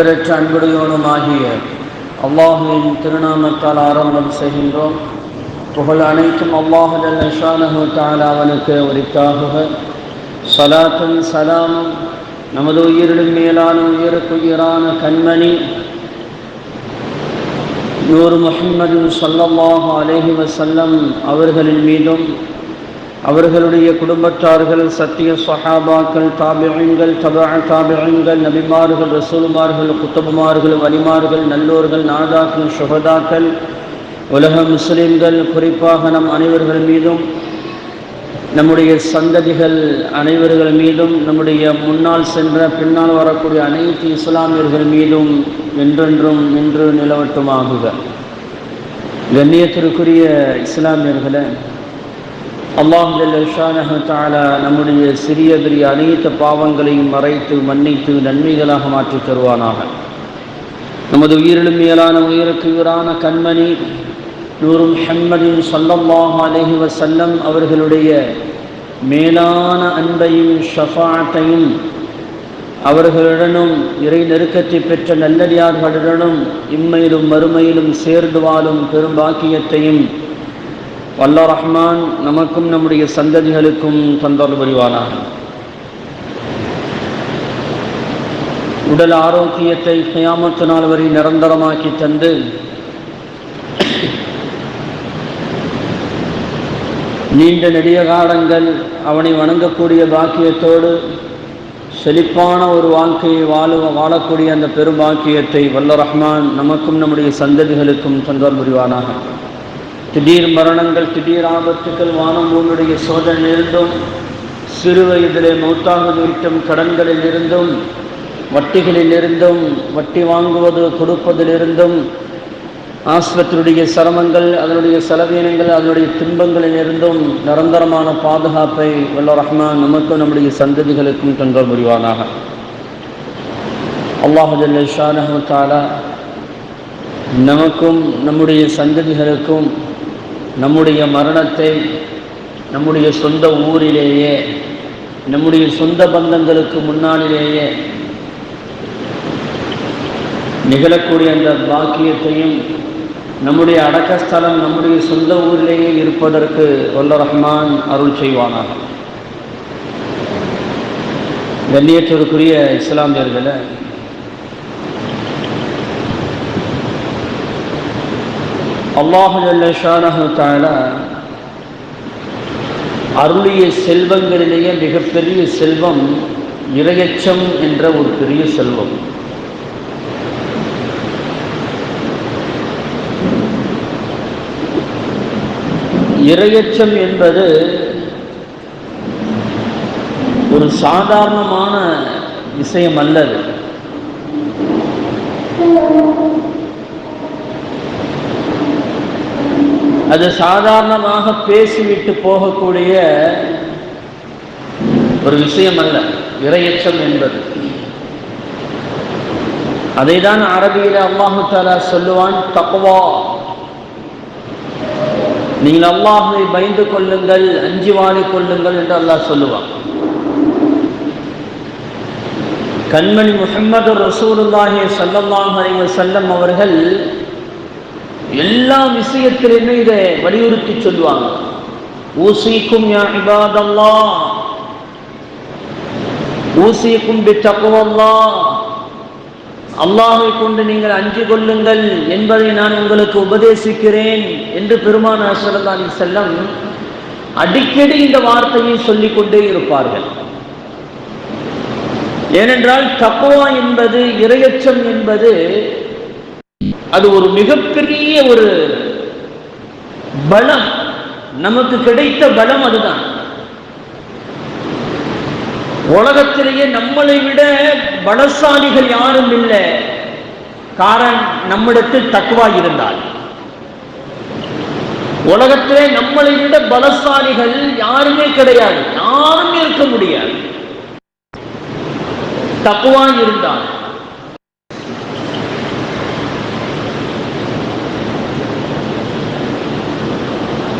நிகரற்ற அன்புடையோனுமாகிய அல்லாஹுவின் திருநாமத்தால் ஆரம்பம் செய்கின்றோம். புகழ் அனைத்தும் அல்லாஹுதல் ஷானஹு தாலாவனுக்கு உரித்தாகுக. சலாத்தும் சலாமும் நமது உயிரிடும் மேலான உயிருக்குயிரான கண்மணி நூறு முஹம்மது சல்லல்லாஹு அலேஹி வசல்லம் அவர்களின் மீதும் அவர்களுடைய குடும்பத்தார்கள் சத்திய சஹாபாக்கள் தாபியங்கள் தபா தாபியங்கள் நபிமார்கள் ரசூல்மார்கள் குத்தபுமார்கள் வலிமார்கள் நல்லோர்கள் நாதாக்கள் சுகதாக்கள் உலக முஸ்லிம்கள் குறிப்பாக நம் அனைவர்கள் மீதும் நம்முடைய சந்ததிகள் அனைவர்கள் மீதும் நம்முடைய முன்னால் சென்ற பின்னால் வரக்கூடிய அனைத்து இஸ்லாமியர்கள் மீதும் என்றென்றும் நின்று நிலவட்டுமாகுக. கண்ணியத்திற்குரிய இஸ்லாமியர்களை அல்லாஹ் தாலா நம்முடைய சிறிய பெரிய அனைத்து பாவங்களையும் மறைத்து மன்னித்து நன்மைகளாக மாற்றித் தருவானாக. நமது உயிரிலும் மேலான உயிருக்கு உயிரான கண்மணி நூறும் ஹம்மதின் சொல்லல்லாஹ் அலஹி வசல்லம் அவர்களுடைய மேலான அன்பையும் ஷஃபாட்டையும் அவர்களுடனும் இறை நெருக்கத்தை பெற்ற நல்லடியார்களுடனும் இம்மையிலும் மறுமையிலும் சேர்ந்து வாழும் பெரும் பாக்கியத்தையும் வல்ல ரஹ்மான் நமக்கும் நம்முடைய சந்ததிகளுக்கும் தந்தோர் புரிவானாக. உடல் ஆரோக்கியத்தை கயாமத்து நாள் வரை நிரந்தரமாக்கி தந்து நீண்ட நெடிய காலங்கள் அவனை வணங்கக்கூடிய பாக்கியத்தோடு செழிப்பான ஒரு வாழ்க்கையை வாழ வாழக்கூடிய அந்த பெரும் பாக்கியத்தை வல்ல ரஹ்மான் நமக்கும் நம்முடைய சந்ததிகளுக்கும் தந்தோர் புரிவானாக. திடீர் மரணங்கள் திடீர் ஆபத்துக்கள் வானம் உன்னுடைய சோதனையிலிருந்தும் சிறு வயதிலே மௌத்தாக வீட்டும் கடன்களில் இருந்தும் வட்டிகளில் இருந்தும் வட்டி வாங்குவது கொடுப்பதிலிருந்தும் ஆஸ்பத்திரியுடைய சிரமங்கள் அதனுடைய செலவீனங்கள் அதனுடைய துன்பங்களில் இருந்தும் நிரந்தரமான பாதுகாப்பை வல்ல ரஹ்மான் நமக்கும் நம்முடைய சந்ததிகளுக்கும் தந்த முடிவானாக அல்லாஹு ஷானஹாலா நமக்கும் நம்முடைய சந்ததிகளுக்கும் நம்முடைய மரணத்தை நம்முடைய சொந்த ஊரிலேயே நம்முடைய சொந்த பந்தங்களுக்கு முன்னாலிலேயே நிகழக்கூடிய அந்த பாக்கியத்தையும் நம்முடைய அடக்கஸ்தலம் நம்முடைய சொந்த ஊரிலேயே இருப்பதற்கு வல்ல ரஹ்மான் அருள் செய்வானாக. கண்ணியத்திற்குரிய இஸ்லாமியர்களை அல்லாஹு தாலா அருளிய செல்வங்களிலேயே மிகப்பெரிய செல்வம் இரையச்சம் என்ற ஒரு பெரிய செல்வம். இரையச்சம் என்பது ஒரு சாதாரணமான விஷயம் அல்லது. அது சாதாரணமாக பேசிவிட்டு போகக்கூடிய ஒரு விஷயம் அல்ல இரையச்சம் என்பது. அதைதான் அரபியில அல்லாஹு தாலா சொல்லுவான் தக்குவா நீங்கள் அல்லாஹை பயந்து கொள்ளுங்கள் அஞ்சு வாழி கொள்ளுங்கள் என்று அல்லாஹ் சொல்லுவான். கண்மணி முகமது ரசூலுல்லாஹி சல்லல்லாஹ் அலைஹி செல்லம் அவர்கள் எல்லா விஷயத்திலுமே இதை வலியுறுத்தி சொல்லுவாங்க? ஊசிக்கும் யா இபாதல்லா. ஊசிக்கும் பி அல்லாஹை கொண்டு நீங்கள் அஞ்சு கொள்ளுங்கள் என்பதை நான் உங்களுக்கு உபதேசிக்கிறேன் என்று பெருமான சல்லா செல்லம் அடிக்கடி இந்த வார்த்தையை சொல்லிக் கொண்டே இருப்பார்கள். ஏனென்றால் தக்குவா என்பது இரையச்சம் என்பது அது ஒரு மிகப்பெரிய ஒரு பலம். நமக்கு கிடைத்த பலம் அதுதான். உலகத்திலேயே நம்மளை விட பலசாலிகள் யாரும் இல்லை. காரணம் நம்மிடத்தில் தக்குவா இருந்தால். உலகத்திலே நம்மளை விட பலசாலிகள் யாருமே கிடையாது. யாருமே இருக்க முடியாது. தக்குவா இருந்தால்.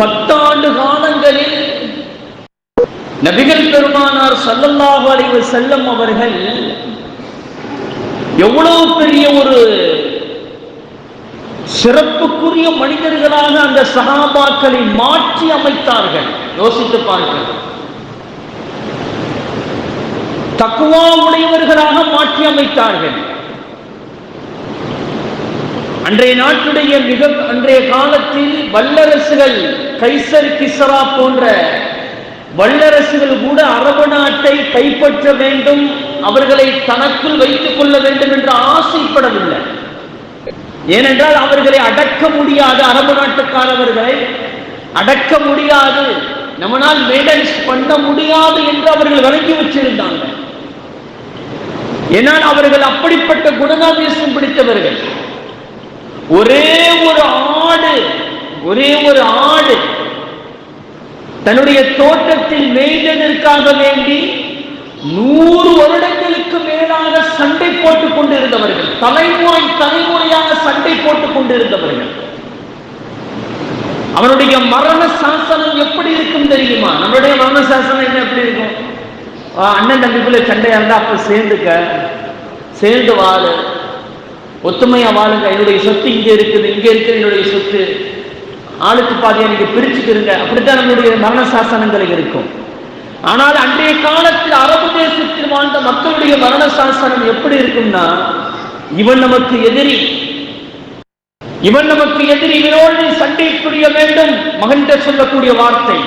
பத்தாண்டு காலங்களில் நபிகள் பெருமானார் சல்லல்லாஹு அலைவ செல்லம் அவர்கள் எவ்வளவு பெரிய ஒரு சிறப்புக்குரிய மனிதர்களாக அந்த சகாபாக்களை மாற்றி அமைத்தார்கள். யோசித்து பார்க்க தக்குவா உடையவர்களாக மாற்றி அமைத்தார்கள். அன்றைய நாட்டுடைய மிக அன்றைய காலத்தில் வல்லரசுகள் கைசர் கிசரா போன்ற வல்லரசுகள் கூட அரபு நாட்டை கைப்பற்ற வேண்டும் அவர்களை தனக்குள் வைத்துக் கொள்ள வேண்டும் என்று ஆசைப்படவில்லை. ஏனென்றால் அவர்களை அடக்க முடியாது அரபு நாட்டுக்காரவர்களை அடக்க முடியாது நம்மளால் மேடன்ஸ் பண்ண முடியாது என்று அவர்கள் வழங்கி வச்சிருந்தாங்க ஏனால் அவர்கள் அப்படிப்பட்ட குணநாதேசம் பிடித்தவர்கள். ஒரே ஒரு ஆடு ஒரே ஒரு ஆடு தன்னுடைய தோட்டத்தில் மேய்ந்ததற்காக வேண்டி நூறு வருடங்களுக்கு மேலாக சண்டை போட்டுக் கொண்டிருந்தவர்கள் தலைமுறை தலைமுறையாக சண்டை போட்டுக் கொண்டிருந்தவர்கள். அவனுடைய மரண சாசனம் எப்படி இருக்கும் தெரியுமா? நம்மளுடைய மரண சாசனம் என்ன எப்படி இருக்கும்? அண்ணன் தம்பிக்குள்ள சண்டையா இருந்தா அப்ப சேர்ந்துக்க சேர்ந்து வாழு. ஒத்துமையா வாழுங்க. என்னுடைய சொத்து இங்கே இருக்குது இங்க இருக்குது என்னுடைய சொத்து. ஆளுக்கு பாதையை நீங்க பிரிச்சுக்கிறீங்க அப்படித்தான் நம்மளுடைய மரண சாசனங்கள் இருக்கும். ஆனால் அன்றைய காலத்தில் அரபு தேசத்தில் வாழ்ந்த மக்களுடைய மரண சாசனம் எப்படி இருக்கும்னா இவன் நமக்கு எதிரி. இவன் நமக்கு எதிரி. இவனோடு சண்டை புரிய வேண்டும். மகன்கிட்ட சொல்லக்கூடிய வார்த்தை.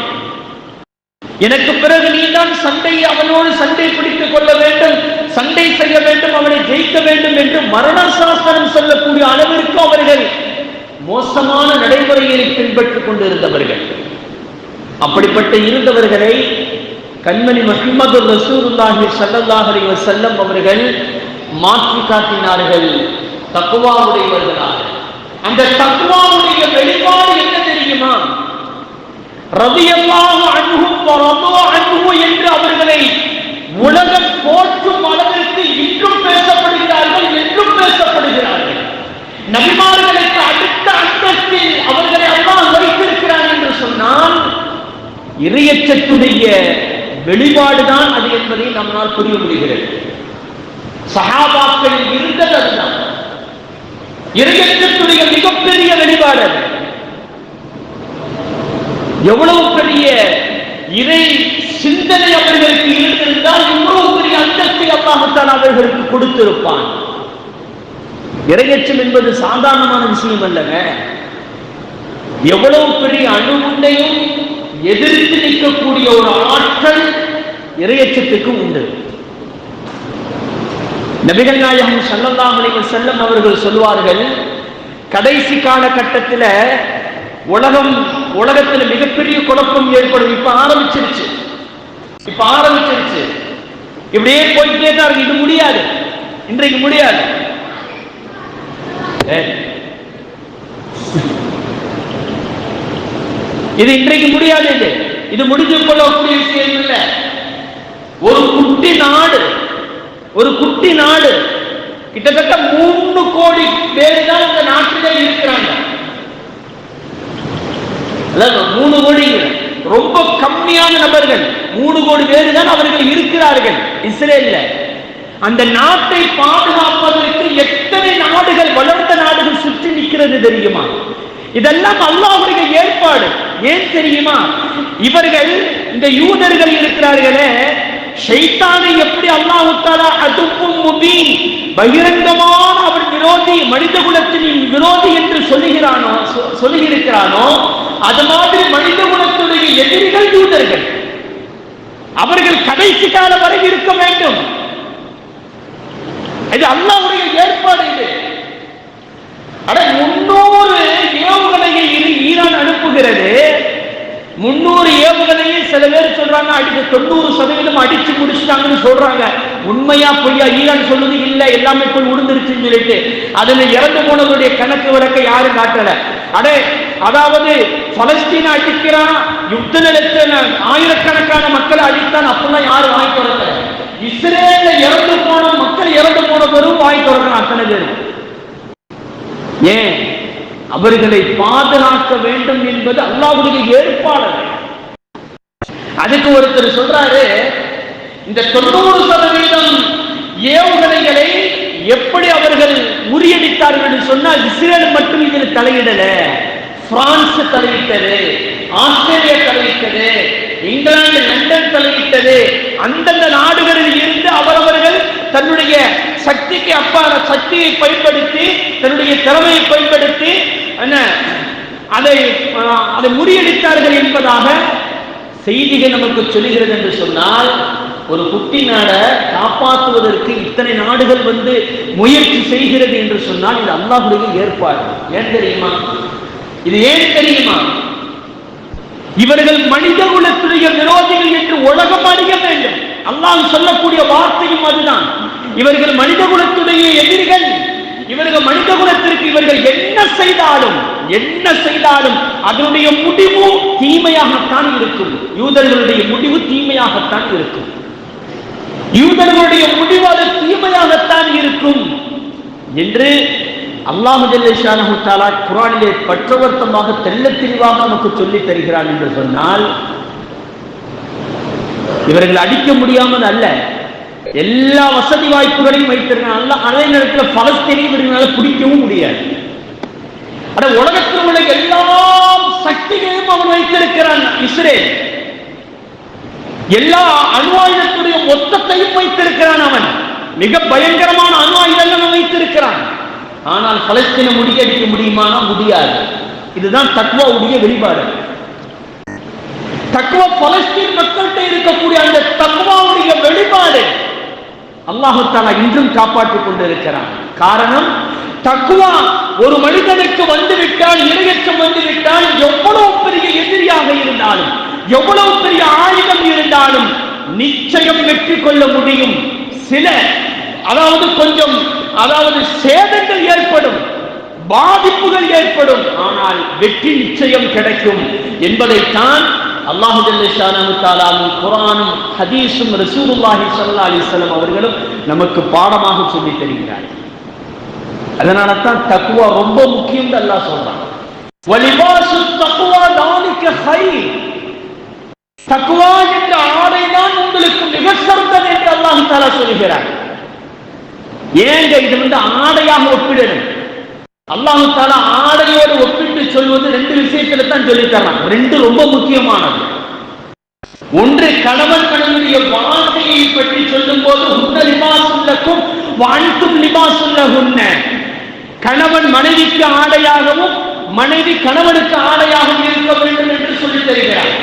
எனக்கு பிறகு நீதான் சண்டை அவனோடு சண்டை பிடித்துக் கொள்ள வேண்டும் சண்டை செய்ய வேண்டும் அவனை ஜெயிக்க வேண்டும் என்று மரண சொல்லக்கூடிய அளவிற்கு அவர்கள் மோசமான நடைமுறையை பின்பற்றிக் கொண்டிருந்தவர்கள். அப்படிப்பட்ட இருந்தவர்களை கண்மணி மஹிமது ரசூருல்லாஹி ஸல்லல்லாஹு அலைஹி வஸல்லம் அவர்கள் மாற்றி காட்டினார்கள். தக்குவாவுடையவர்களாக அந்த தக்குவாவுடைய வெளிப்பாடு என்ன தெரியுமா? என்று அவர்களை உலகம் போற்றும் அளவிற்கு இன்றும் பேசப்படுகிறார்கள் என்றும் பேசப்படுகிறார்கள். நபிமார்களுக்கு அடுத்த அந்தஸ்தில் அவர்களை அல்லாஹ் வைத்திருக்கிறார் என்று சொன்னால் இறையச்சத்துடைய வெளிப்பாடுதான் அது என்பதை நம்மால் புரிய முடிகிறது. சஹாபாக்களில் இருந்தது அதுதான். இறையச்சத்துடைய மிகப்பெரிய வெளிப்பாடு எவ்வளவு பெரிய இறை சிந்தனை அவர்களுக்கு இருந்திருந்தால் இவ்வளவு பெரிய அந்தத்தை அல்லாஹத்தான் அவர்களுக்கு கொடுத்திருப்பான். இறையச்சம் என்பது சாதாரணமான விஷயம் அல்லங்க. எவ்வளவு பெரிய அணுகுண்டையும் எதிர்த்து நிற்கக்கூடிய ஒரு ஆற்றல் இறையச்சத்துக்கு உண்டு. நபிகள் நாயகம் ஸல்லல்லாஹு செல்லம் அவர்கள் சொல்வார்கள் கடைசி காலகட்டத்தில் உலகம் உலகத்தில் மிகப்பெரிய குழப்பம் ஏற்படும். இப்ப ஆரம்பிச்சிருச்சு. இப்ப ஆரம்பிச்சிருச்சு. இப்படியே போயிட்டே தான் இருக்கு. இது முடியாது. இன்றைக்கு முடியாது. இது இன்றைக்கு முடியாது இது. இது முடிஞ்சு கொள்ளக்கூடிய விஷயம் இல்லை. ஒரு குட்டி நாடு ஒரு குட்டி நாடு கிட்டத்தட்ட மூணு கோடி பேர் தான் இந்த நாட்டிலே இருக்கிறாங்க. அதாவது மூணு கோடி ரொம்ப கம்மியான நபர்கள். மூணு கோடி பேர் தான் அவர்கள் இருக்கிறார்கள். இஸ்ரேல்ல. அந்த நாட்டை பாதுகாப்பதற்கு எத்தனை நாடுகள் வளர்ந்த நாடுகள் சுற்றி நிற்கிறது தெரியுமா? இதெல்லாம் அல்லாஹ்வுடைய ஏற்பாடு. ஏன் தெரியுமா? இவர்கள் இந்த யூதர்கள் இருக்கிறார்களே ஷைத்தானை எப்படி அல்லாஹுத்தாலா அடுப்பும் முபீன் பகிரங்கமான அவர் விரோதி மனித குலத்தின் விரோதி என்று சொல்லுகிறானோ சொ- அது மாதிரி மனித குலத்துடைய எதிரிகள் யூதர்கள். அவர்கள் கடைசி காலம் வரை இருக்க வேண்டும். இது அல்லாவுடைய ஏற்பாடு இது. அட சொல்றாங்க அடிச்சு தொண்ணூறு சதவீதம் அடிச்சு முடிச்சிட்டாங்கன்னு சொல்றாங்க. உண்மையா பொய்யா ஈரான் சொல்லுது இல்ல எல்லாமே போய் உடுந்துருச்சுன்னு சொல்லிட்டு. அதுல இறந்து போனவருடைய கணக்கு விளக்க யாரும் காட்டல. அடே அதாவது பலஸ்தீன் அடிக்கிறான் யுத்த நிலத்தில் ஆயிரக்கணக்கான மக்களை அடித்தான் அப்பெல்லாம் யாரும் வாங்கி திறக்கல. இஸ்ரேல்ல இறந்து போன மக்கள் இறந்து போன பெரும் வாங்கி திறக்கணும் அத்தனை பேர் ஏன்? அவர்களை பாதுகாக்க வேண்டும் என்பது அல்லாவுடைய ஏற்பாடு. அதுக்கு ஒருத்தர் சொல்றாரு இந்த தொண்ணூறு சதவீதம் ஏவுகணைகளை எப்படி அவர்கள் முறியடித்தார்கள் என்று சொன்னால் இஸ்ரேல் மட்டும் இதில் தலையிடல. பிரான்ஸ் தலையிட்டது ஆஸ்திரேலியா தலையிட்டது இங்கிலாந்து லண்டன் தலையிட்டது. அந்தந்த நாடுகளில் இருந்து அவரவர்கள் தன்னுடைய சக்திக்கு அப்பான சக்தியை பயன்படுத்தி தன்னுடைய திறமையை பயன்படுத்தி என்ன அதை அதை முறியடித்தார்கள் என்பதாக செய்திகள் நமக்கு சொல்லுகிறது என்று சொன்னால் ஒரு குட்டி நாடை காப்பாற்றுவதற்கு இத்தனை நாடுகள் வந்து முயற்சி செய்கிறது என்று சொன்னால் இது அல்லாஹுடைய ஏற்பாடு. ஏன் தெரியுமா? இது ஏன் தெரியுமா? இவர்கள் மனித குலத்துடைய விரோதிகள் என்று உலகம் அறிய வேண்டும். அல்லாஹ் சொல்லக்கூடிய வார்த்தையும் அதுதான். இவர்கள் மனித குலத்துடைய எதிரிகள் இவர்கள் மனித குலத்திற்கு இவர்கள் என்ன செய்தாலும் என்ன செய்தாலும் அதனுடைய முடிவு தீமையாகத்தான் இருக்கும். யூதர்களுடைய முடிவு தீமையாகத்தான் இருக்கும். யூதர்களுடைய முடிவு அது தீமையாகத்தான் இருக்கும். என்று அல்லாஹு ஜல்லேஷானஹு குரானிலே பற்றவர்த்தமாக தெல்ல தெளிவாக நமக்கு சொல்லி தருகிறான் என்று சொன்னால் இவர்கள் அடிக்க முடியாமல் அல்ல. எல்லா வசதி வாய்ப்புகளையும் வைத்திருக்கான் அல்ல அதே நேரத்தில் பலஸ்தீனை விரும்பினால பிடிக்கவும் முடியாது. அட உலகத்தில் உள்ள எல்லா சக்திகளையும் அவன் வைத்திருக்கிறான் இஸ்ரேல். எல்லா அணுவாயுதத்துடைய மொத்தத்தையும் வைத்திருக்கிறான் அவன். மிக பயங்கரமான அணு ஆயுதங்கள் வைத்திருக்கிறான். ஆனால் பலஸ்தீனை முடியடிக்க முடியுமானா முடியாது. இதுதான் தக்வாவுடைய வெளிப்பாடு. தக்குவா பலஸ்தீன் மக்கள்கிட்ட இருக்கக்கூடிய அந்த தக்குவாவுடைய வெளிப்பாடு. அல்லாஹு இன்றும் காப்பாற்றிக் கொண்டிருக்கிறான். காரணம் தக்குவா ஒரு மனிதனுக்கு வந்துவிட்டால் இரையச்சம் வந்துவிட்டால் எவ்வளவு பெரிய எதிரியாக இருந்தாலும் எவ்வளவு பெரிய ஆயுதம் இருந்தாலும் நிச்சயம் வெற்றி கொள்ள முடியும். சில அதாவது கொஞ்சம் அதாவது சேதங்கள் ஏற்படும் பாதிப்புகள் ஏற்படும் ஆனால் வெற்றி நிச்சயம் கிடைக்கும். என்பதைத்தான் அல்லாஹு ஜல்லஷானு குரானும் ஹதீஸும் ரசூலுல்லாஹி சல்லா அலைஹி அவர்களும் நமக்கு பாடமாக சொல்லித் தருகிறார் அதனால தான் தக்குவா ரொம்ப முக்கியம் அல்லாஹ் சொல்றான். வலிபாசு தக்குவா தானிக்க ஹை தக்குவா என்ற ஆடை தான் உங்களுக்கு மிக சிறந்தது என்று அல்லாஹு தாலா சொல்கிறார். ஏங்க இது வந்து ஆடையாக ஒப்பிடணும். அல்லாஹு தாலா ஆடையோடு ஒப்பிட்டு சொல்வது ரெண்டு விஷயத்துல தான் சொல்லித்தரான் ரெண்டு ரொம்ப முக்கியமானது. ஒன்று கணவன் மனைவியுடைய வாழ்க்கையை பற்றி சொல்லும் போது உன்ன லிபாசுல்லக்கும் வாழ்த்தும் லிபாசுல்ல உன்ன கணவன் மனைவிக்கு ஆடையாகவும் மனைவி கணவனுக்கு ஆடையாகவும் இருக்க வேண்டும் என்று சொல்லி தருகிறார்.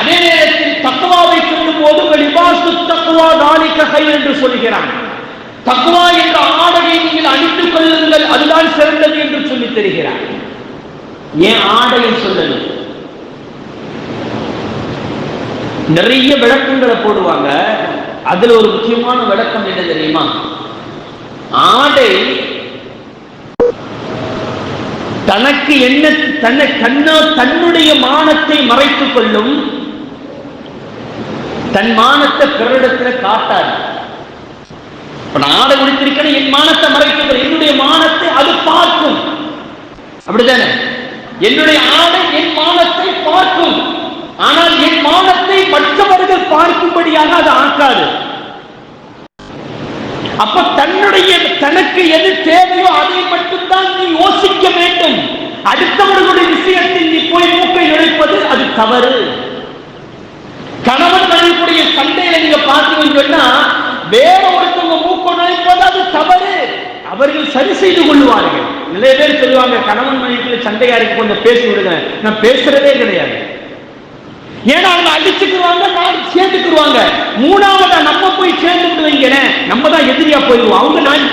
அதே நேரத்தில் தக்குவாவை சொல்லும் போது லிபாசு தக்குவா தாலிக்க கை என்று சொல்கிறான் தக்குவா என்ற ஆடையை நீங்கள் அணித்துக் கொள்ளுங்கள் அதுதான் சிறந்தது என்று சொல்லி தருகிறார். ஏன் ஆடையை சொல்லணும் நிறைய விளக்கங்களை போடுவாங்க. அதுல ஒரு முக்கியமான விளக்கம் என்ன தெரியுமா? ஆடை தனக்கு என்ன தன்னை தன்னா தன்னுடைய மானத்தை மறைத்துக் கொள்ளும் தன் மானத்தை பிறரிடத்தில் காட்டாது. நான் ஆடை என் மானத்தை மறைத்துக்கிறேன் என்னுடைய மானத்தை அது பார்க்கும். அப்படித்தானே? என்னுடைய ஆடை என் மானத்தை பார்க்கும். ஆனால் என் மானத்தை மற்றவர்கள் பார்க்கும்படியாக அது ஆக்காது அப்ப தன்னுடைய தனக்கு எது தேவையோ அதை மட்டும்தான் நீ யோசிக்க வேண்டும். அடுத்தவர்களுடைய விஷயத்தில் நீ போய் மூக்கை நுழைப்பது அது தவறு. கணவன் மனைவிக்குடைய சண்டையில நீங்க பார்த்தீங்கன்னு சொன்னா வேற ஒருத்தவங்க மூக்க நுழைப்பது அது தவறு. அவர்கள் சரி செய்து கொள்வார்கள் நிறைய பேர் சொல்லுவாங்க கணவன் மனைவிக்குள்ள சண்டையா இருக்கு கொஞ்சம் பேசி விடுங்க. நான் பேசுறதே கிடையாது. ஏன்னா அவங்க அடிச்சுக்குவாங்க நாளைக்கு சேர்ந்துக்குருவாங்க மூணாவதா நம்ம போய் சேர்ந்து வைங்களேன் நம்ம தான் எதிரியா போயிடுவோம். அவங்க நான்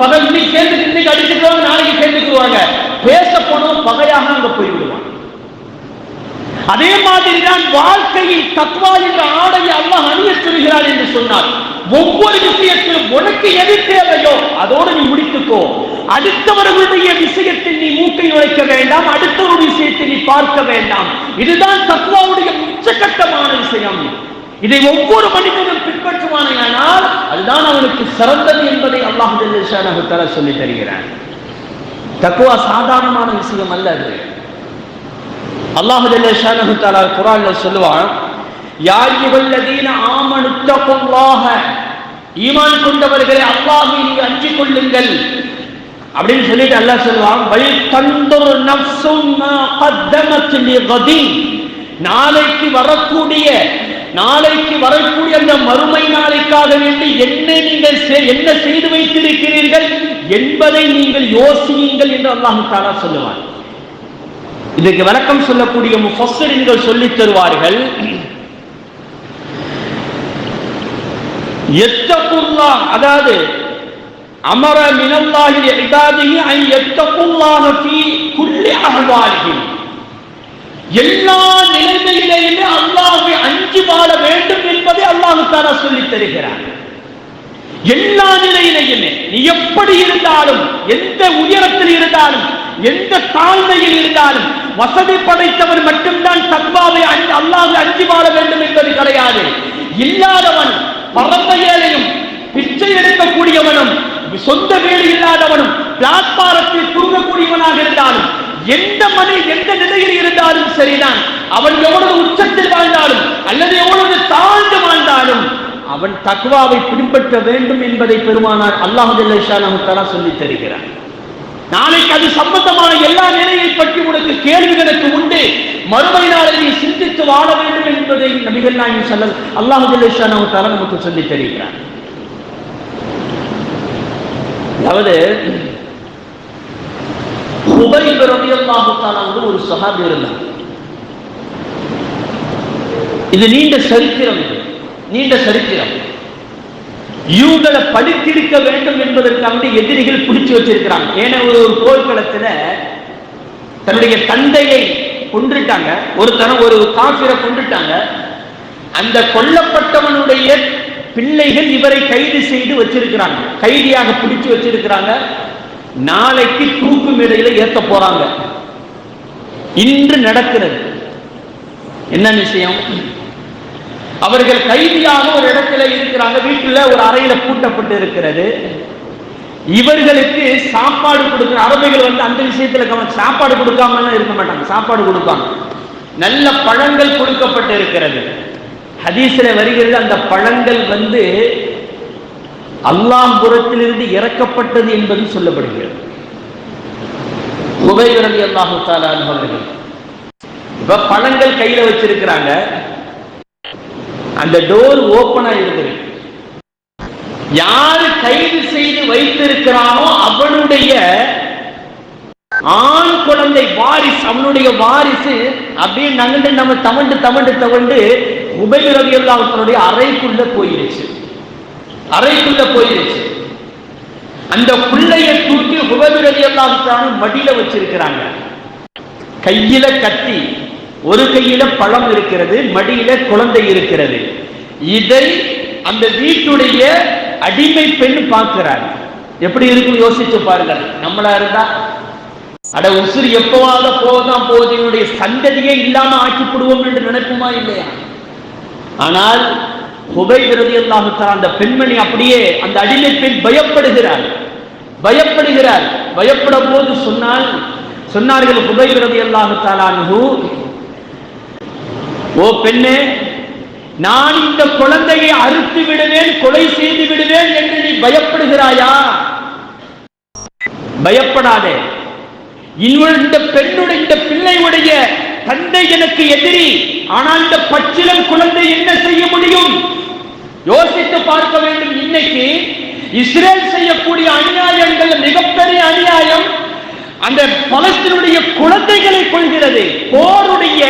பதவி சேர்ந்து இன்னைக்கு அடிச்சுக்குவாங்க நாளைக்கு சேர்ந்துக்குருவாங்க. பேச போனோம் பகையாக அங்க போய்விடுவாங்க அதே மாதிரி தான் வாழ்க்கையில் தத்வா என்ற ஆடையை அல்லாஹ் அணிய சொல்கிறார் என்று சொன்னார். ஒவ்வொரு விஷயத்திலும் உனக்கு எது தேவையோ அதோடு நீ முடித்துக்கோ. அடுத்தவர்களுடைய விஷயத்தில் நீ மூக்கை நுழைக்க வேண்டாம் அடுத்தவருடைய விஷயத்தை நீ பார்க்க வேண்டாம். இதுதான் தத்வாவுடைய உச்சகட்டமான விஷயம். இதை ஒவ்வொரு மனிதனும் பின்பற்றுவானால் அதுதான் அவனுக்கு சிறந்தது என்பதை அல்லாஹ் தர சொல்லி தருகிறான். தக்குவா சாதாரணமான விஷயம் அல்ல அது. அல்லாஹு ஜல்லிஷானு தலா குரான்ல சொல்லுவான் யா அய்யுஹல்லதீன ஆமனு தக்குல்லாஹ ஈமான் கொண்டவர்களை அல்லாஹை நீங்க அஞ்சிக் கொள்ளுங்கள். அப்படின்னு சொல்லிட்டு அல்லாஹ் சொல்லுவான் வழி தந்தொரு நஃப்சும் மா கத்தமத் லிகதின் நாளைக்கு வரக்கூடிய நாளைக்கு வரக்கூடிய அந்த மறுமை நாளைக்காக வேண்டி என்ன நீங்கள் செ- என்ன செய்து வைத்திருக்கிறீர்கள் என்பதை நீங்கள் யோசியுங்கள் என்று அல்லாஹ் தாலா சொல்லுவார் இதுக்கு விளக்கம் சொல்லக்கூடிய முஃபஸ்ஸரின்கள் சொல்லித் தருவார்கள். எத்தகுல்லா அதாவது அமர மினல்லாஹி இபாதிஹி அன் யத்தகுல்லாஹ ஃபீ குல்லி அஹ்வாலிஹி எல்லா நிலைமையிலேயுமே அல்லாஹ்வை அஞ்சு வாழ வேண்டும் என்பதை அல்லாஹ் தானா சொல்லித் தருகிறார் எல்லா நிலையிலேயுமே நீ எப்படி இருந்தாலும் எந்த உயரத்தில் இருந்தாலும் எந்த தாழ்மையில் இருந்தாலும் வசதி படைத்தவர் மட்டும்தான் தக்வாவை அல்லாது அஞ்சு அஞ்சி வாழ வேண்டும் என்பது கிடையாது. இல்லாதவன் பரந்த ஏழையும் பிச்சை எடுக்கக்கூடியவனும் சொந்த வேலை இல்லாதவனும் பிளாட்பாரத்தில் தூங்கக்கூடியவனாக இருந்தாலும் எந்த மனை எந்த நிலையில் இருந்தாலும் சரிதான். அவன் எவ்வளவு உச்சத்தில் வாழ்ந்தாலும் அல்லது எவ்வளவு தாழ்ந்து வாழ்ந்தாலும் அவன் தக்வாவை பின்பற்ற வேண்டும் என்பதை பெருமானார் அல்லாஹு சொல்லித் தருகிறார். நாளைக்கு அது சம்பந்தமான எல்லா நிலையை பற்றி உனக்கு கேள்விகளுக்கு உண்டு. மறுமை நாளை சிந்தித்து வாழ வேண்டும் என்பதை நபிகள் நாயகம் சொல்ல அல்லாஹு நமக்கு சொல்லித் தருகிறார். அதாவது ஹுபைப் ரலியல்லாஹு தஆலா ஒரு சஹாபி இருந்தார் இது நீண்ட சரித்திரம் இது. நீண்ட சரித்திரம். இவங்களை படித்திருக்க வேண்டும் என்பதற்காக எதிரிகள் பிடிச்சு வச்சிருக்கிறாங்க. ஏன்னா ஒரு ஒரு போர்க்களத்துல தன்னுடைய தந்தையை கொன்றுட்டாங்க. ஒரு ஒரு காபிரை கொன்றுட்டாங்க. அந்த கொல்லப்பட்டவனுடைய பிள்ளைகள் இவரை கைது செய்து வச்சிருக்கிறாங்க. கைதியாக பிடிச்சு வச்சிருக்கிறாங்க. நாளைக்கு தூக்கு மேடையில ஏத்த போறாங்க. இன்று நடக்கிறது. என்ன விஷயம்? அவர்கள் கைதியாக ஒரு இடத்துல இருக்கிறாங்க. வீட்டுல ஒரு அறையில பூட்டப்பட்டு இருக்கிறது. இவர்களுக்கு சாப்பாடு கொடுக்கிற அரபிகள் வந்து அந்த விஷயத்துல கவனம் சாப்பாடு கொடுக்காமலாம் இருக்க மாட்டாங்க. சாப்பாடு கொடுப்பாங்க. நல்ல பழங்கள் கொடுக்கப்பட்டு இருக்கிறது. ஹதீஸ்ல வருகிறது அந்த பழங்கள் வந்து அல்லாம் புறத்திலிருந்து இறக்கப்பட்டது என்பது சொல்லப்படுகிறது. உபயரதி அல்லாஹு தாலா அவர்கள். இப்ப பழங்கள் கையில வச்சிருக்கிறாங்க. அந்த டோர் ஓபனா இருக்குது யாரு கைது செய்து வைத்திருக்கிறானோ அவனுடைய ஆண் குழந்தை வாரிசு அவனுடைய வாரிசு அப்படியே நகண்டு நம்ம தவண்டு தவண்டு தவண்டு உபயரதி அவர்களுடைய அறைக்குள்ள போயிருச்சு. அறைக்குள்ள போயிருச்சு. அந்த பிள்ளைய தூக்கி உபவிரதி எல்லாம் மடியில வச்சிருக்கிறாங்க. கையில கட்டி ஒரு கையில பழம் இருக்கிறது மடியில குழந்தை இருக்கிறது. இதை அந்த வீட்டுடைய அடிமை பெண் பார்க்கிறார் எப்படி இருக்கும் யோசிச்சு பாருங்கள். நம்மளா இருந்தா அட உசுறு எப்பவாத போதான் போகுது என்னுடைய சந்ததியே இல்லாம ஆக்கிப்படுவோம் என்று நினைப்புமா இல்லையா? ஆனால் ஹுபை விரதி அல்லாஹுத்தாலா அந்த பெண்மணி அப்படியே அந்த அடிமை பெண் பயப்படுகிறார் பயப்படுகிறார் பயப்படும் போது சொன்னால் சொன்னார்கள் ஹுபை விரதி அல்லாஹுத்தாலானு ஓ பெண்ணே நான் இந்த குழந்தையை அறுத்து விடுவேன் கொலை செய்து விடுவேன் என்று நீ பயப்படுகிறாயா? பயப்படாதே. இந்த பெண்ணுடைய இந்த பிள்ளையுடைய தந்தை எனக்கு எதிரி. ஆனால் இந்த பச்சிலம் குழந்தை என்ன செய்ய முடியும்? யோசித்து பார்க்க வேண்டும். இன்னைக்கு இஸ்ரேல் செய்யக்கூடிய அநியாயங்கள் மிகப்பெரிய அநியாயம். அந்த பலஸ்தீனுடைய குழந்தைகளை கொள்கிறது போருடைய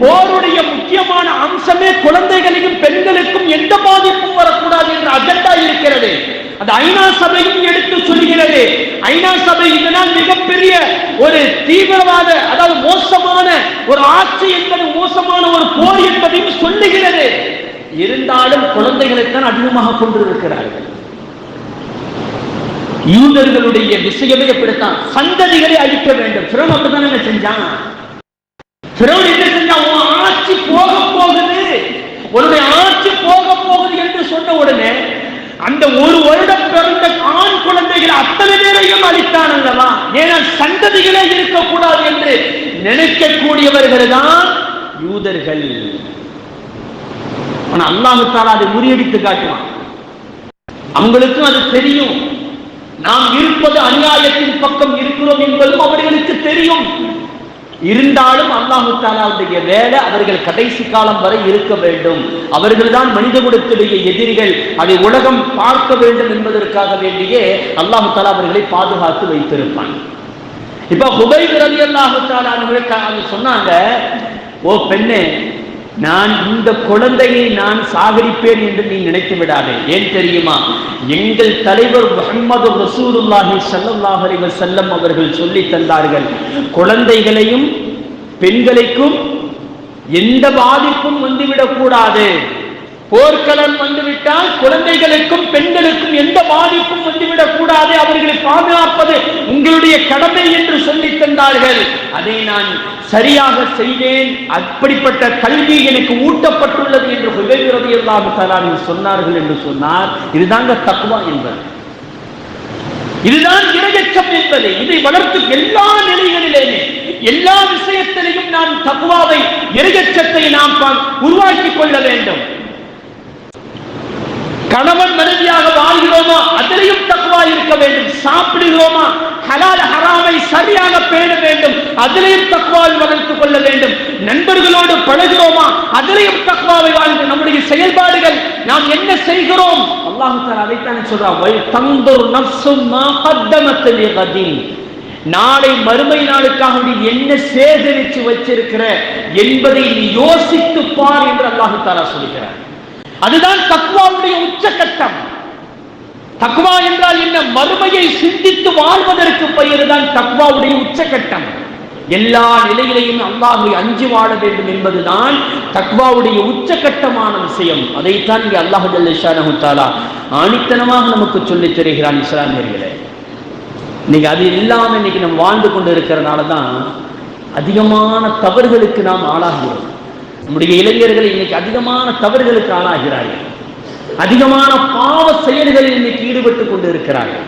போருடைய முக்கியமான அம்சமே குழந்தைகளையும் பெண்களுக்கும் எந்த பாதிப்பும் வரக்கூடாது என்ற அஜெண்டா இருக்கிறது. அது ஐநா சபையும் எடுத்து சொல்கிறது. ஐநா சபை இதனால் மிகப்பெரிய ஒரு தீவிரவாத அதாவது மோசமான ஒரு ஆட்சி என்பது மோசமான ஒரு போர் என்பதையும் சொல்லுகிறது. இருந்தாலும் குழந்தைகளைத்தான் அதிகமாக கொண்டிருக்கிறார்கள். யூதர்களுடைய விஷயமே எப்படித்தான் சந்ததிகளை அழிக்க வேண்டும். பிறகு அப்படித்தான் என்ன செஞ்சான்? பிறகு என்ன செஞ்சான் உன் ஆட்சி போக போகுது. உன்னுடைய ஆட்சி போக போகுது என்று சொன்ன உடனே அந்த ஒரு வருடம் பிறந்த ஆண் குழந்தைகள் அத்தனை பேரையும் அளித்தான் அல்லவா? ஏன்னா சந்ததிகளே இருக்கக்கூடாது என்று நினைக்கக்கூடியவர்கள் தான் யூதர்கள். ஆனா அல்லாஹு அதை முறியடித்து காட்டுவான். அவங்களுக்கும் அது தெரியும். நாம் இருப்பது அநியாயத்தின் பக்கம் இருக்கிறோம் என்பதும் அவர்களுக்கு தெரியும். இருந்தாலும் அல்லாஹு தாலாவுடைய வேலை அவர்கள் கடைசி காலம் வரை இருக்க வேண்டும். அவர்கள்தான் மனித குலத்துடைய எதிரிகள். அதை உலகம் பார்க்க வேண்டும் என்பதற்காக வேண்டியே அல்லாஹு தாலா அவர்களை பாதுகாத்து வைத்திருப்பான். இப்ப ஹுபை ரவி அல்லாஹு தாலா சொன்னாங்க ஓ பெண்ணே நான் இந்த குழந்தையை நான் சாகரிப்பேன் என்று நீ நினைத்து விடாதே. ஏன் தெரியுமா? எங்கள் தலைவர் முகமது ரசூலுல்லாஹி சல்லாஹ் அலைஹி செல்லம் அவர்கள் சொல்லி தந்தார்கள் குழந்தைகளையும் பெண்களுக்கும் எந்த பாதிப்பும் வந்துவிடக் கூடாது. போர்க்களம் வந்துவிட்டால் குழந்தைகளுக்கும் பெண்களுக்கும் எந்த பாதிப்பும் வந்துவிடக் கூடாது. அவர்களை பாதுகாப்பது உங்களுடைய கடமை என்று சொல்லி தந்தார்கள். அதை நான் சரியாக செய்தேன். அப்படிப்பட்ட கல்வி எனக்கு ஊட்டப்பட்டுள்ளது என்று ஹுபைரதி அல்லாஹு சொன்னார்கள் என்று சொன்னார் இதுதாங்க தக்குவா என்பது. இதுதான் இரையச்சம் என்பது. இதை வளர்த்து எல்லா நிலைகளிலேயுமே எல்லா விஷயத்திலையும் நாம் தக்குவாவை இரையச்சத்தை நாம் உருவாக்கிக் கொள்ள வேண்டும். கணவன் மனைவியாக வாழ்கிறோமா? அதிலையும் தக்குவா இருக்க வேண்டும். சாப்பிடுகிறோமா? ஹலால் ஹராமை சரியாக பேண வேண்டும். அதிலையும் தக்குவால் வளர்த்துக் கொள்ள வேண்டும். நண்பர்களோடு பழகிறோமா? அதிலையும் தக்குவாவை வாழ்ந்து நம்முடைய செயல்பாடுகள் நாம் என்ன செய்கிறோம்? அல்லாஹு தஆலா அதைத்தான் சொல்றான் வை தந்துர் நஃப்சும் மா நாளை மறுமை நாளுக்காக நீ என்ன சேகரித்து வச்சிருக்கிற என்பதை நீ யோசித்து பார் என்று அல்லாஹு தாலா சொல்கிறார். அதுதான் தக்வாவுடைய உச்சகட்டம். தக்வா என்றால் என்ன? மறுமையை சிந்தித்து வாழ்வதற்கு பெயர் தான் தக்வாவுடைய உச்சகட்டம். எல்லா நிலையிலையும் அல்லாஹை அஞ்சு வாழ வேண்டும் என்பதுதான் தக்வாவுடைய உச்சகட்டமான விஷயம். அதைத்தான் இங்கே அல்லாஹு ஜல்லஷானஹு தாலா ஆணித்தனமாக நமக்கு சொல்லித் தருகிறான் இஸ்லாமியர்களே. இன்னைக்கு அது இல்லாம இன்னைக்கு நம்ம வாழ்ந்து கொண்டு இருக்கிறதுனால தான் அதிகமான தவறுகளுக்கு நாம் ஆளாகிறோம். நம்முடைய இளைஞர்கள் இன்னைக்கு அதிகமான தவறுகளுக்கு ஆளாகிறார்கள். அதிகமான பாவ செயல்களில் இன்னைக்கு ஈடுபட்டு கொண்டு இருக்கிறார்கள்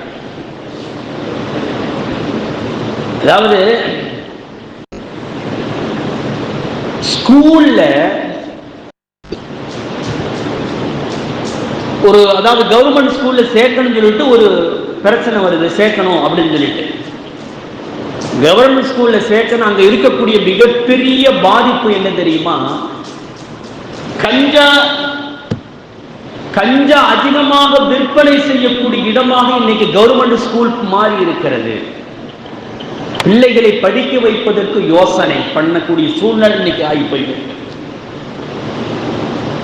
அதாவது ஸ்கூல்ல ஒரு அதாவது கவர்மெண்ட் ஸ்கூல்ல சேர்க்கணும்னு சொல்லிட்டு ஒரு பிரச்சனை வருது சேர்க்கணும் அப்படின்னு சொல்லிட்டு. கவர்மெண்ட் ஸ்கூல்ல சேர்க்கணும் அங்க இருக்கக்கூடிய மிகப்பெரிய பாதிப்பு என்ன தெரியுமா? கஞ்சா கஞ்சா அதிகமாக விற்பனை செய்யக்கூடிய இடமாக இன்னைக்கு கவர்மெண்ட் ஸ்கூல் மாறி இருக்கிறது. பிள்ளைகளை படிக்க வைப்பதற்கு யோசனை பண்ணக்கூடிய சூழ்நிலை இன்னைக்கு ஆகி போயிருக்கு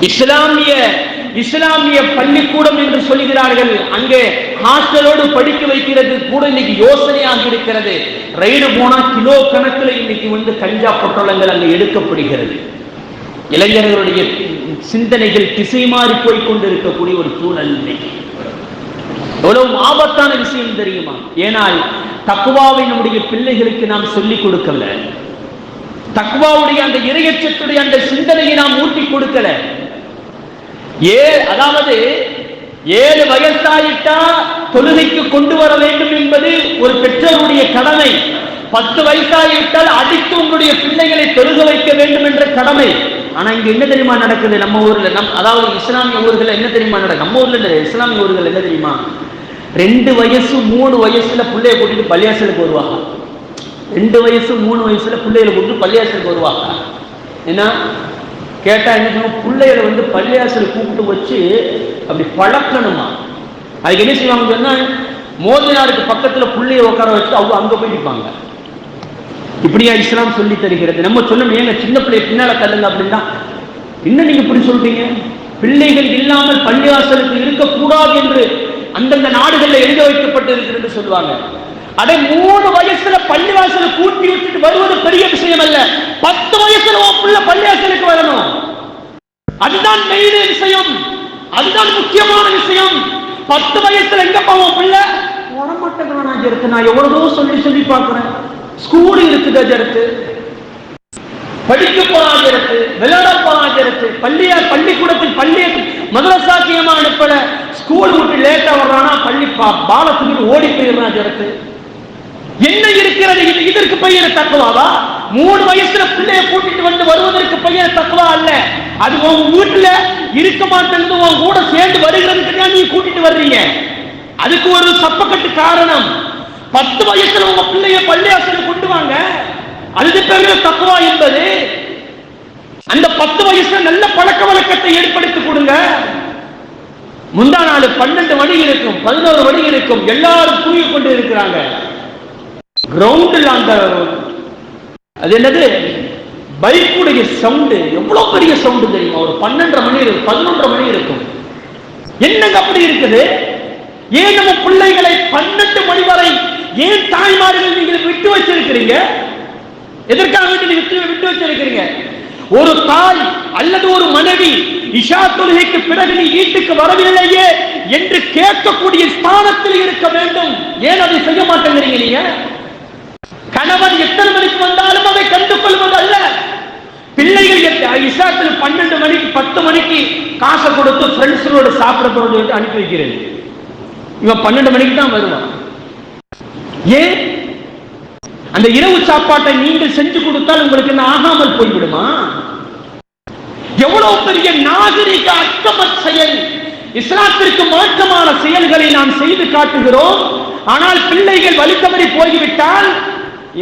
இஸ்லாமிய இஸ்லாமிய பள்ளிக்கூடம் என்று சொல்கிறார்கள். அங்கே ஹாஸ்டலோடு படிக்க வைக்கிறது கூட இன்னைக்கு யோசனையாக இருக்கிறது. ரைடு போனால் கிலோ கணக்கில் இன்னைக்கு வந்து கஞ்சா பொட்டலங்கள் அங்கே எடுக்கப்படுகிறது. இளைஞர்களுடைய சிந்தனைகள் திசை மாறி போய் கொண்டிருக்கக்கூடிய ஒரு சூழல் இன்னைக்கு. எவ்வளவு ஆபத்தான விஷயம் தெரியுமா? ஏனால் தக்குவாவை நம்முடைய பிள்ளைகளுக்கு நாம் சொல்லிக் கொடுக்கல. தக்குவாவுடைய அந்த இறையச்சத்துடைய அந்த சிந்தனையை நாம் ஊட்டி கொடுக்கல. ஏ அதாவது ஏழு வயசாயிட்டா தொழுகைக்கு கொண்டு வர வேண்டும் என்பது ஒரு பெற்றோருடைய கடமை. பத்து வயசாகிவிட்டால் அடித்து உங்களுடைய பிள்ளைகளை தொழுக வைக்க வேண்டும் என்ற கடமை. ஆனா இங்க என்ன தெரியுமா நடக்குது? நம்ம ஊர்ல நம் அதாவது இஸ்லாமிய ஊர்கள் என்ன தெரியுமா நடக்கும் நம்ம ஊர்ல இல்ல இஸ்லாமிய ஊர்கள் என்ன தெரியுமா? ரெண்டு வயசு மூணு வயசுல பிள்ளைய கூட்டிட்டு பள்ளியாசலுக்கு வருவாங்க. ரெண்டு வயசு மூணு வயசுல பிள்ளைகளை கூட்டிட்டு பள்ளியாசலுக்கு வருவாங்க. ஏன்னா கேட்டால் என்ன சொல்லுவோம் பிள்ளைகளை வந்து பள்ளியாசிரியர் கூப்பிட்டு வச்சு அப்படி பழக்கணுமா? அதுக்கு என்ன செய்வாங்க சொன்னா மோதினாருக்கு பக்கத்துல பிள்ளைய உட்கார வச்சு அவங்க அங்க போய் நிற்பாங்க இப்படியா இஸ்லாம் சொல்லி தருகிறது? நம்ம சொல்லணும் ஏங்க சின்ன பிள்ளை பின்னால தள்ளுங்க அப்படின்னா என்ன நீங்க இப்படி சொல்றீங்க? பிள்ளைகள் இல்லாமல் பள்ளிவாசலுக்கு இருக்கக்கூடாது என்று அந்தந்த நாடுகள்ல எழுத வைக்கப்பட்டு இருக்கிறது சொல்லுவாங்க. அதை மூணு வயசுல பள்ளிவாசல் கூட்டி விட்டுட்டு வருவது பெரிய விஷயம் அல்ல பத்து வயசுல உன் பள்ளிவாசலுக்கு வரணும். அதுதான் மெயின் விஷயம். அதுதான் முக்கியமான விஷயம். பத்து வயசுல எங்க போவோம் பிள்ளை? வரமாட்டேங்கிறான் ஜெருத்து. நான் எவ்வளவோ சொல்லி சொல்லி பார்க்கிறேன். ஸ்கூல் இருக்குது ஜெருத்து? படிக்க போராஜரத்து விளையாட போராஜரத்து பள்ளியா பள்ளிக்கூடத்தில் பள்ளி மதுரசாக்கியமா அனுப்பல. ஸ்கூல் விட்டு லேட்டா வர்றானா பள்ளி பா- பாலத்துக்கு ஓடி போயிடுறான் ஜெருத்து. என்ன இருக்கிறது? இது இதற்கு பெயர் தக்குவாவா? மூணு வயசுல பிள்ளைய கூட்டிட்டு வந்து வருவதற்கு பையன் தக்குவா அல்ல. அது உன் வீட்டுல இருக்க மாட்டேங்குது உன் கூட சேர்ந்து வருகிறதுக்கு தான் நீ கூட்டிட்டு வர்றீங்க. அதுக்கு ஒரு சப்பக்கட்டு காரணம். பத்து வயசுல உங்க பிள்ளைய பள்ளியாசல் கொண்டு வாங்க. அது பெரிய தக்குவா என்பது. அந்த பத்து வயசுல நல்ல பழக்க வழக்கத்தை ஏற்படுத்தி கொடுங்க. முந்தா நாள் பன்னெண்டு மணி இருக்கும் பதினோரு மணி இருக்கும் எல்லாரும் தூங்கி கொண்டு இருக்கிறாங்க கிரவுண்டில் அந்த அது என்னது? பைக்குடைய சவுண்டு எவ்வளவு பெரிய சவுண்டு தெரியுமா? ஒரு பன்னெண்டரை மணி இருக்கும் பதினொன்றரை மணி இருக்கும். என்னங்க அப்படி இருக்குது? ஏன் நம்ம பிள்ளைகளை பன்னெண்டு மணி வரை ஏன் தாய்மார்கள் நீங்கள் விட்டு வச்சிருக்கிறீங்க எதற்காக வேண்டி நீங்க விட்டு விட்டு வச்சிருக்கிறீங்க ஒரு தாய் அல்லது ஒரு மனைவி இஷா தொழுகைக்கு பிறகு நீ வீட்டுக்கு வரவில்லையே என்று கேட்கக்கூடிய ஸ்தானத்தில் இருக்க வேண்டும். ஏன் அதை செய்ய மாட்டேங்கிறீங்க நீங்க? கணவன் எத்தனை மணிக்கு வந்தாலும் அதை கண்டு கொள்வது அல்ல பிள்ளைகள் இஷாத்தில் பன்னெண்டு மணிக்கு பத்து மணிக்கு காசை கொடுத்து ஃப்ரெண்ட்ஸோட சாப்பிட போறது அனுப்பி வைக்கிறேன். இவன் பன்னெண்டு மணிக்கு தான் வருவான். ஏன்? அந்த இரவு சாப்பாட்டை நீங்கள் செஞ்சு கொடுத்தால் உங்களுக்கு என்ன ஆகாமல் போய்விடுமா? எவ்வளவு பெரிய நாகரிக அக்கமத் செயல் இஸ்லாத்திற்கு மாற்றமான செயல்களை நாம் செய்து காட்டுகிறோம். ஆனால் பிள்ளைகள் வழி போய்விட்டால்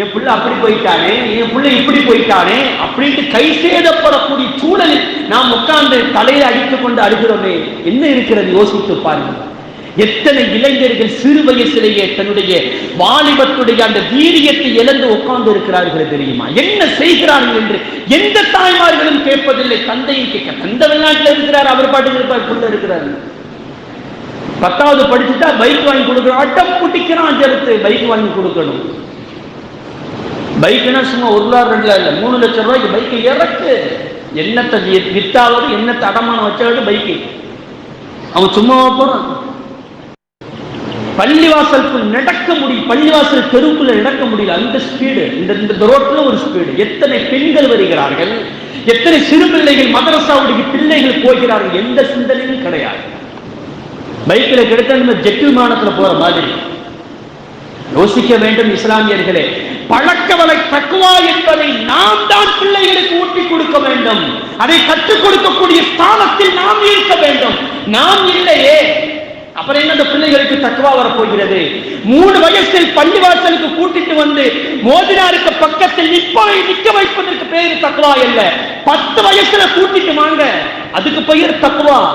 என் பிள்ளை அப்படி போயிட்டானே என் பிள்ளை இப்படி போயிட்டானே அப்படின்ட்டு கை சேதப்படக்கூடிய சூழலில் நாம் உட்கார்ந்து தலையை அடித்துக் கொண்டு அழுகிறோமே என்ன இருக்கிறது யோசித்து பாருங்கள். எத்தனை இளைஞர்கள் சிறு வயசிலேயே தன்னுடைய வாலிபத்துடைய அந்த வீரியத்தை இழந்து உட்கார்ந்து இருக்கிறார்கள் தெரியுமா? என்ன செய்கிறார்கள் என்று எந்த தாய்மார்களும் கேட்பதில்லை தந்தையும் கேட்க. தந்த வெளிநாட்டில் இருக்கிறார் அவர் பாட்டு இருப்பார் புள்ள இருக்கிறார். பத்தாவது படிச்சுட்டா பைக் வாங்கி கொடுக்கணும். அட்டம் பிடிக்கிறான் ஜெருத்து பைக் வாங்கி கொடுக்கணும். பைக்குனா சும்மா ஒரு ரூபா ரெண்டு இல்லை மூணு லட்சம் ரூபாய்க்கு பைக்கு இறக்கு. என்னத்தை வித்தாவது என்னத்தை அடமானம் வச்சாவது பைக்கு. அவன் சும்மாவா போறான். பள்ளிவாசலுக்குள் நடக்க முடியும் பள்ளிவாசல் தெருவுக்குள்ள நடக்க முடியல. அந்த ஸ்பீடு இந்த இந்த ரோட்ல ஒரு ஸ்பீடு எத்தனை பெண்கள் வருகிறார்கள் எத்தனை சிறு பிள்ளைகள் மதரசாவுடைய பிள்ளைகள் போகிறார்கள் எந்த சிந்தனையும் கிடையாது. பைக்கில் கிடைத்த இந்த ஜெட் விமானத்தில் போற மாதிரி. யோசிக்க வேண்டும் இஸ்லாமியர்களே. பழக்கவலை தக்குவா என்பதை நாம் தான் பிள்ளைகளுக்கு ஊட்டி கொடுக்க வேண்டும். அதை கற்றுக் கொடுக்கக்கூடிய ஸ்தானத்தில் நாம் இருக்க வேண்டும். நாம் இல்லையே. அப்புறம் என்ன அந்த பிள்ளைகளுக்கு தக்குவா வரப்போகிறது? மூணு வயசில் பள்ளிவாசலுக்கு கூட்டிட்டு வந்து மோதினாருக்கு பக்கத்தில் நிற்ப நிற்க வைப்பதற்கு பேரு தக்குவா இல்ல. பத்து வயசுல கூட்டிட்டு வாங்க. அதுக்கு பெயர் தக்குவா.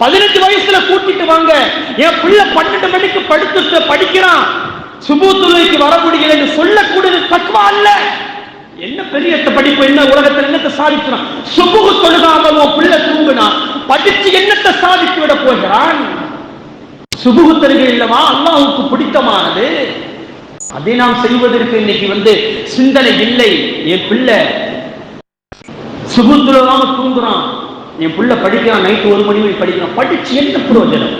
பதினஞ்சு வயசுல கூட்டிட்டு வாங்க. என் பிள்ளை பன்னெண்டு மணிக்கு படுத்து படிக்கிறான். சுபூத்துலைக்கு வர என்று சொல்லக்கூடியது தக்குவா அல்ல. என்ன பெரிய படிப்பு என்ன உலகத்தில் என்னத்தை சாதிக்கிறான் சுபுகு தொழுகாம உன் பிள்ளை தூங்குனா படிச்சு என்னத்தை சாதித்து விட போகிறான்? சுபுகு தொழுகை இல்லவா அல்லாவுக்கு பிடித்தமானது. அதை நாம் செய்வதற்கு இன்னைக்கு வந்து சிந்தனை இல்லை. என் பிள்ளை சுபுத்துலாம தூங்குறான். என் பிள்ளை படிக்கிறான் நைட்டு ஒரு மணி வரை படிக்கிறான். படிச்சு என்ன பிரயோஜனம்?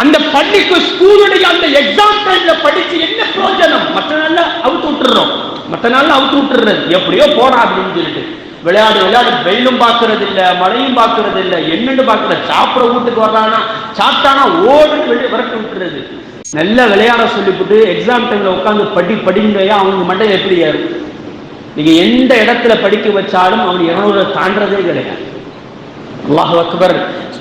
அந்த பள்ளிக்கு ஸ்கூலுடைய அந்த எக்ஸாம் டைம்ல படிச்சு என்ன பிரயோஜனம்? மற்ற நாள்ல அவுத்து விட்டுறோம். மற்ற நாள்ல அவுத்து விட்டுறது. எப்படியோ போடா அப்படின்னு சொல்லிட்டு. விளையாடு விளையாடு. வெயிலும் பார்க்கறது இல்ல மழையும் பார்க்கறது இல்ல. என்னன்னு பார்க்கறது சாப்பிட வீட்டுக்கு வர்றானா சாப்பிட்டானா ஓடுன்னு வெளியே விரட்டு விட்டுறது. நல்லா விளையாட சொல்லிவிட்டு எக்ஸாம் டைம்ல உட்காந்து படி படிங்கயா அவங்க மண்டையில எப்படி ஏறும்? நீங்க எந்த இடத்துல படிக்க வச்சாலும் அவன் இருநூறு தாண்டதே கிடையாது. அல்லாஹ் அக்பர்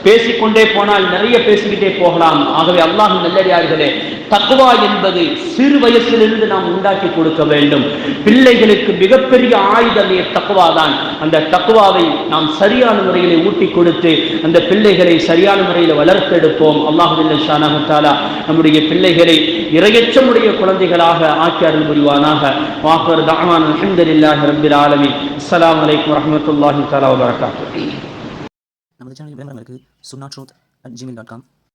பேசிக்கொண்டே போனால் நிறைய பேசிக்கிட்டே போகலாம். ஆகவே அல்லாஹ் நல்லடியார்களே தக்குவா என்பது சிறு வயசிலிருந்து நாம் உண்டாக்கி கொடுக்க வேண்டும். பிள்ளைகளுக்கு மிகப்பெரிய ஆயுதமே தக்குவா தான். அந்த தக்குவாவை நாம் சரியான முறையிலே ஊட்டி கொடுத்து அந்த பிள்ளைகளை சரியான முறையில் வளர்த்தெடுப்போம் அல்லாஹுல்ல ஷானஹத்தாலா நம்முடைய பிள்ளைகளை இரையற்றமுடைய குழந்தைகளாக ஆக்கி அருள் புரிவானாக. வாக்கர் தாமான் அஹமதுல்லாஹி ரபில் ஆலமி அஸ்ஸலாமு அலைக்கும் வரஹ்மத்துல்லாஹி தஆலா നമ്മുടെ ചാനൽ വിവരങ്ങൾ നിങ്ങൾക്ക് സുണ്ണ truth at gmail dot com